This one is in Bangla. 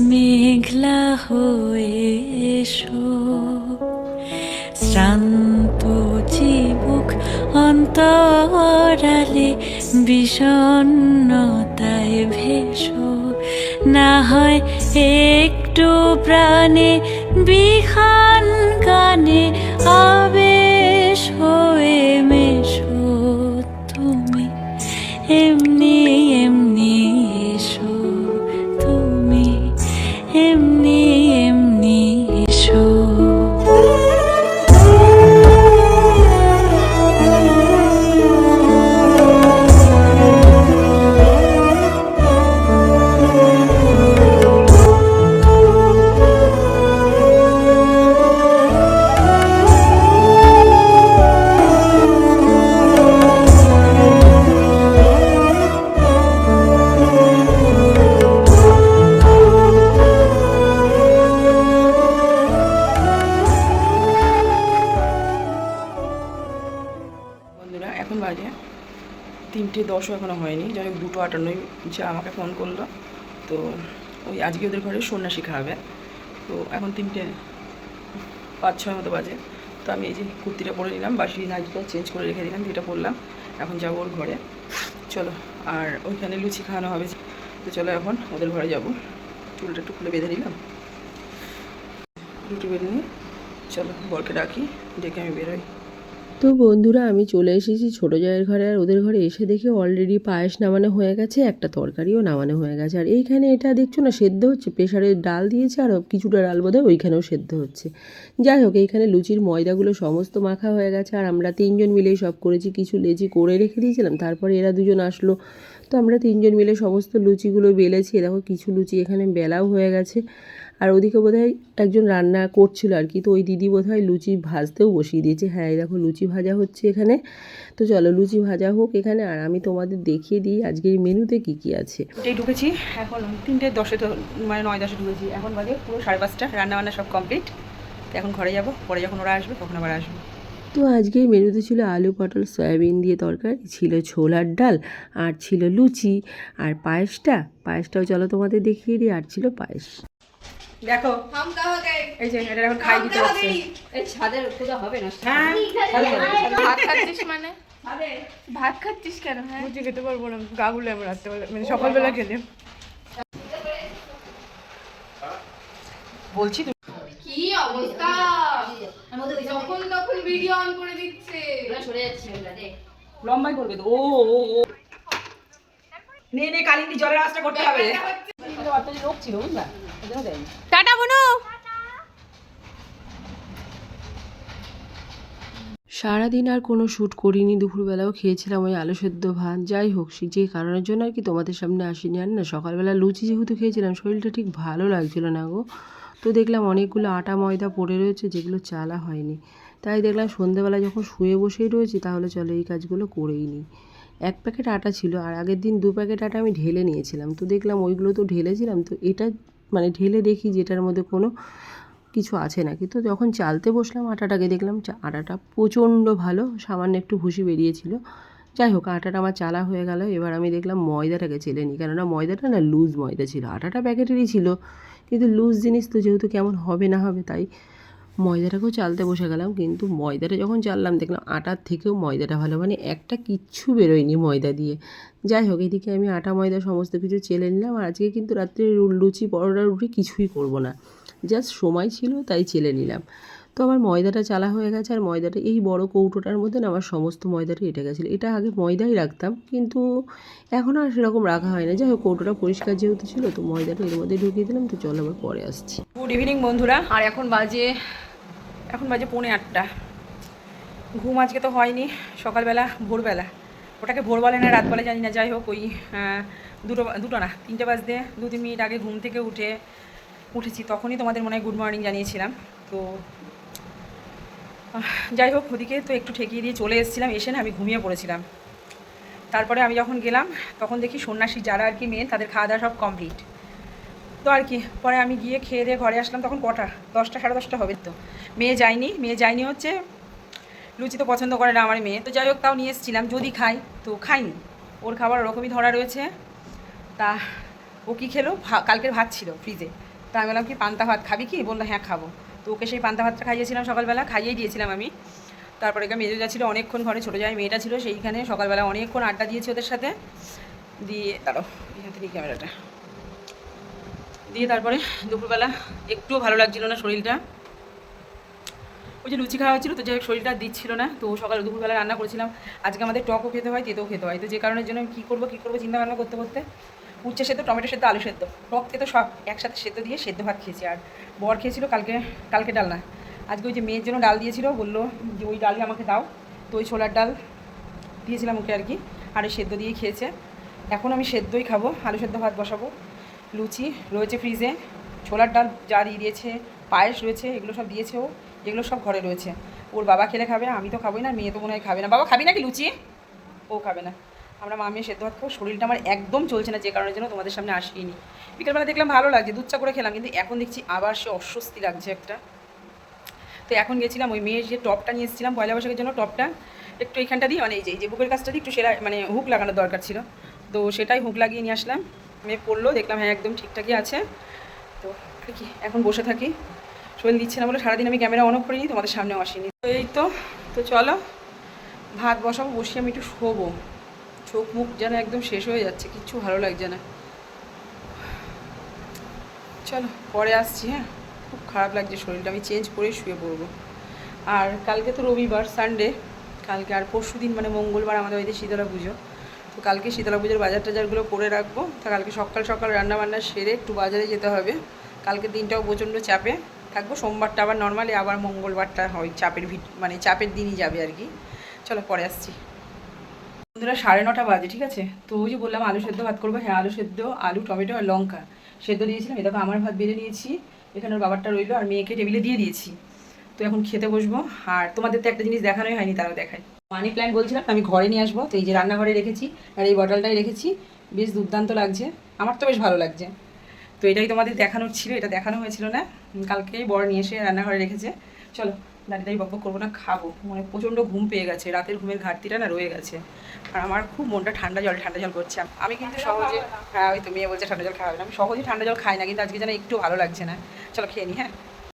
মেঘলা হয়ে শ্রান্ত চিবুক অন্তরালে বিষণ্ণতায় ভেসো। না হয় একটু প্রাণে বিহান গানে আবেশ দশও এখনও হয়নি। যাই দুটো আটান্নই যা আমাকে ফোন করল। তো ওই আজকে ওদের ঘরে সন্ন্যাসী খাওয়াবে। তো এখন তিনটে পাঁচ ছয় মতো বাজে। তো আমি এই যে কুর্তিটা পরে নিলাম, বাসি নাইটিটা চেঞ্জ করে রেখে দিলাম, যেটা পরলাম। এখন যাব ওর ঘরে। চলো, আর ওইখানে লুচি খাওয়ানো হবে। তো চলো এখন ওদের ঘরে যাব। চুলটা একটু খুলে বেঁধে নিলাম। রুটি বেঁধে নিয়ে চলো বরকে ডাকি, ডেকে আমি বেরোই। তো বন্ধুরা, আমি চলে এসেছি ছোটো জায়ের ঘরে আর ওদের ঘরে। এসে দেখি অলরেডি পায়েস নামানো হয়ে গেছে, একটা তরকারিও নামানো হয়ে গেছে। আর এইখানে এটা দেখছ না, সেদ্ধ হচ্ছে। প্রেশারে ডাল দিয়েছে আর কিছুটা ডাল বোধহয় ওইখানেও সেদ্ধ হচ্ছে। যাই হোক, এইখানে লুচির ময়দাগুলো সমস্ত মাখা হয়ে গেছে আর আমরা তিনজন মিলেই সব করেছি। কিছু লেচি করে রেখে দিয়েছিলাম, তারপরে এরা দুজন আসলো। তো আমরা তিনজন মিলে সমস্ত লুচিগুলো বেলেছি। দেখো, কিছু লুচি এখানে বেলাও হয়ে গেছে। আর ওদিকে বোধহয় একজন রান্না করছিল আর কি। তো ওই দিদি বোধহয় লুচি ভাজতেও বসিয়ে দিয়েছে। হ্যাঁ এই দেখো লুচি ভাজা হচ্ছে এখানে। তো চলো লুচি ভাজা হোক এখানে আর আমি তোমাদের দেখিয়ে দিই আজকের মেনুতে কি কি আছে। এই ঢুকেছি। এখন তিনটে দশে তো মানে নয় দশে ঢুকেছি। এখন বাজে পুরো সাড়ে পাঁচটা। রান্না বান্না সব কমপ্লিট এখন ঘরে যাব। পরে যখন ওরা আসবে তখন আবার আসবে। তো আজকের মেনুতে ছিল আলু পটল সয়াবিন দিয়ে তরকারি। ছিল ছোলার ডাল আর ছিল লুচি। আর পায়েসটা পায়েসটাও চলো তোমাদের দেখিয়ে দিই। আর ছিল পায়েস। দেখো। এই যে এটা এখন খাই দিতে হচ্ছে। এই ছাদের কোথা হবে না? হ্যাঁ ভাত খাচ্ছিস মানে? ভাত খাচ্ছিস কেন হ্যাঁ? লুচি খেতে পারব না গা গুলো আমার রাত্রেবেলা মানে সকালবেলা খেলে বলছি কি অবস্থা? যখন তখন ভিডিও অন করে দিচ্ছে। সরে যাচ্ছি আমরা দেখ। লম্বাই করবে তো। ও ও ও। নে নে কালিন্দি জলের আঁচটা করতে হবে। লোক ছিল বুঝলা? সারাদিন আর কোনো শ্যুট করিনি, দুপুরবেলাও খেয়েছিলাম ওই আলু সেদ্ধ ভাত। যাই হোক, সে যে কারণের জন্য আর কি তোমাদের সামনে আসিনি। আর না, সকালবেলা লুচি যেহেতু খেয়েছিলাম, শরীরটা ঠিক ভালো লাগছিল না গো। তো দেখলাম অনেকগুলো আটা ময়দা পড়ে রয়েছে, যেগুলো চালা হয়নি। তাই দেখলাম সন্ধেবেলা যখন শুয়ে বসেই রয়েছি, তাহলে চলো এই কাজগুলো করেই নিই। এক প্যাকেট আটা ছিল, আর আগের দিন দু প্যাকেট আটা আমি ঢেলে নিয়েছিলাম। তো দেখলাম ওইগুলো তো ঢেলেছিলাম, তো এটা মানে ঢেলে দেখি যেটার মধ্যে কোনো কিছু আছে নাকি। তো যখন চালতে বসলাম, আটাটাকে দেখলাম আটাটা প্রচণ্ড ভালো, সামান্য একটু ভুসি বেরিয়েছিল। যাই হোক, আটাটা আমার চালা হয়ে গেল। এবার আমি দেখলাম ময়দাটাকে চেলে নিই কেননা ময়দাটা না লুজ ময়দা ছিল। আটাটা প্যাকেটেরই ছিল, কিন্তু লুজ জিনিস তো যেহেতু কেমন হবে না হবে, তাই ময়দাটাকেও চালতে বসে গেলাম, কিন্তু ময়দাটা যখন চাললাম দেখলাম আটার থেকেও ময়দাটা ভালো মানে একটা কিচ্ছু বেরোয়নি ময়দা দিয়ে। যাই হোক, এদিকে আমি আটা, ময়দা সমস্ত কিছু চেলে নিলাম, আর আজকে কিন্তু রাত্রে লুচি, পরোটা, রুটি কিছুই করব না। জাস্ট সময় ছিল, তাই চেলে নিলাম। তো আমার ময়দাটা চালা হয়ে গেছে, আর ময়দাটা, এই বড় কৌটোটার মধ্যে না আমার সমস্ত ময়দাটা এটে গেছিল। এটা আগে ময়দাই রাখতাম, কিন্তু এখন আর সেরকম রাখা হয় না। যাই হোক, কৌটোটা পরিষ্কার যেহেতু ছিল, তো ময়দাটা এর মধ্যে ঢুকিয়ে দিলাম, তো চলো আবার পরে আসছি। গুড ইভিনিং বন্ধুরা। আর এখন বাজে এখন বাজে পৌনে আটটা। ঘুম আজকে তো হয়নি, সকালবেলা, ভোরবেলা। ওটাকে ভোর বলে না, রাত বলে জানি না, যাই হোক ওই দুটো দুটো না, তিনটে বাজতে, দু তিন মিনিট আগে ঘুম থেকে উঠে উঠেছি, তখনই তোমাদের মনে হয় গুড মর্নিং জানিয়েছিলাম। তো যাই হোক, ওদিকে তো একটু ঠেকিয়ে দিয়ে চলে এসেছিলাম, এসে না আমি ঘুমিয়ে পড়েছিলাম। তারপরে আমি যখন গেলাম, তখন দেখি সন্ন্যাসী যারা আর কি মেয়ে তাদের খাওয়া দাওয়া সব কমপ্লিট তো আর কি, পরে আমি গিয়ে খেয়ে দিয়ে ঘরে আসলাম, তখন কটা? দশটা, সাড়ে দশটা হবে তো। মেয়ে যায়নি মেয়ে যায়নি হচ্ছে, লুচি তো পছন্দ করে না আমার মেয়ে। তো যাই হোক, তাও নিয়ে এসেছিলাম, যদি খাই, তো খাইনি। ওর খাবার ওরকমই ধরা রয়েছে। তা ও কী খেলো? কালকের ভাত ছিল ফ্রিজে তা আমি বললাম, কি, পান্তা ভাত খাবি কি? বলল হ্যাঁ খাব। তো ওকে সেই পান্তা ভাতটা খাইয়েছিলাম সকালবেলা, খাইয়েই দিয়েছিলাম আমি। তারপরে এখানে মেজো যা ছিল, অনেকক্ষণ ঘরে ছোটো যায় মেয়েটা ছিল, সেইখানে সকালবেলা অনেকক্ষণ আড্ডা দিয়েছি ওদের সাথে। দিয়ে এই হাতে নিই ক্যামেরাটা। দিয়ে তারপরে দুপুরবেলা একটুও ভালো লাগছিল না শরীরটা। ওই যে লুচি খাওয়া হয়েছিল তো হোক শরীরটা দিচ্ছিল না, তো সকাল দুপুরবেলা রান্না করেছিলাম। আজকে আমাদের টকও খেতে হয়, তেতেও খেতে হয়। তো যে কারণের জন্য আমি কী করব কী করব চিন্তা ভাবনা করতে করতে উচ্ছে সেদ্ধ, টমেটো সেদ্ধ, আলু সেদ্ধ। টক তেতো সব একসাথে সেদ্ধ দিয়ে সেদ্ধ ভাত খেয়েছি। আর বর খেয়েছিল কালকে কালকে ডাল না আজকে ওই যে মেয়ের জন্য ডাল দিয়েছিল, বলল যে ওই ডালই আমাকে দাও। তো ওই ছোলার ডাল দিয়েছিলাম ওকে আর কি, আর সেদ্ধ দিয়ে খেয়েছে। এখন আমি সেদ্ধই খাব, আলু সেদ্ধ ভাত বসাবো। লুচি রয়েছে ফ্রিজে, ছোলার ডাল যা দিয়ে দিয়েছে, পায়েস রয়েছে, এগুলো সব দিয়েছে ও, এগুলো সব ঘরে রয়েছে। ওর বাবা খেলে খাবে, আমি তো খাবোই না, মেয়ে তো মনে হয় খাবে না। বাবা, খাবি নাকি লুচি? ও খাবে না। আমরা মামিয়ে সেদ্ধ ভাত খাব, শরীরটা আমার একদম চলছে না, যে কারণের জন্য তোমাদের সামনে আসিনি। বিকেলবেলা দেখলাম ভালো লাগছে, দুধ চা করে খেলাম, কিন্তু এখন দেখছি আবার সে অস্বস্তি লাগছে একটা। তো এখন গেছিলাম, ওই মেয়ের যে টপটা নিয়ে এসেছিলাম, পয়লা বৈশাখের জন্য টপটা, একটু এখানটা দিয়ে মানে এই যে এই যে বুকের কাজটা দিয়ে একটু সেরা মানে হুক লাগানোর দরকার ছিল। তো সেটাই হুক লাগিয়ে নিয়ে আসলাম। মেয়ে পড়ল, দেখলাম হ্যাঁ একদম ঠিকঠাকই আছে। তো কি, এখন বসে থাকি। শরীর দিচ্ছে না বলে সারাদিন আমি ক্যামেরা অনও করিনি, তোমাদের সামনেও আসিনি। তো এই তো তো চলো, ভাত বসাবো, বসিয়ে আমি একটু শোবো। চোখ মুখ যেন একদম শেষ হয়ে যাচ্ছে, কিচ্ছু ভালো লাগছে না। চলো, পরে আসছি হ্যাঁ? খুব খারাপ লাগছে শরীরটা, আমি চেঞ্জ করে শুয়ে পড়ব। আর কালকে তো রবিবার সানডে কালকে আর পরশু দিন মানে মঙ্গলবার আমাদের বাড়িতে শীতলা পুজো। তো কালকে শীতলা পুজোর বাজার টাজারগুলো করে রাখব। তা কালকে সকাল সকাল রান্না বান্না সেরে একটু বাজারে যেতে হবে। কালকে দিনটাও প্রচণ্ড চাপে। থাকব, সোমবারটা আবার নর্মালি আবার মঙ্গলবারটা হয় চাপের ভিট মানে চাপের দিনই যাবে আর কি। চলো পরে আসছি। বন্ধুরা, সাড়ে নটা বাজে, ঠিক আছে? তো ওই যে বললাম আলু সেদ্ধ ভাত করব। হ্যাঁ আলু সেদ্ধ, আলু, টমেটো আর লঙ্কা। সেদ্ধ দিয়েছিলাম। এটা আমার ভাত বেড়ে নিয়েছি। এখানে ওর বাবারটা রইল আর মেয়েকে টেবিলে দিয়ে দিয়েছি। তো এখন খেতে বসবো। আর তোমাদের তো একটা জিনিস দেখানোই হয়নি, তারাও দেখাই মানি প্ল্যান্ট বলছিলাম, আমি ঘরে নিয়ে আসব। তো এই যে রান্নাঘরে রেখেছি, আর এই বটলটাই রেখেছি। বেশ দুর্দান্ত লাগছে। আমার তো বেশ ভালো লাগছে। তো এটাই তোমাদের দেখানোর ছিল, এটা দেখানো হয়েছিল না। কালকেই বড় নিয়ে এসে রান্নাঘরে রেখেছে। চলো, দাঁড়িয়ে বক করব না, খাব। মানে প্রচণ্ড ঘুম পেয়ে গেছে। রাতের ঘুমের ঘাটতিটা না রয়ে গেছে। আর আমার খুব মনটা ঠান্ডা জল ঠান্ডা জল করছে। আমি কিন্তু সহজে হ্যাঁ ওই তো মেয়ে বলছে ঠান্ডা জল খাওয়াবে আমি সহজে ঠান্ডা জল খাই না, কিন্তু আজকে যেন একটু ভালো লাগছে না। চলো খেয়ে নি হ্যাঁ?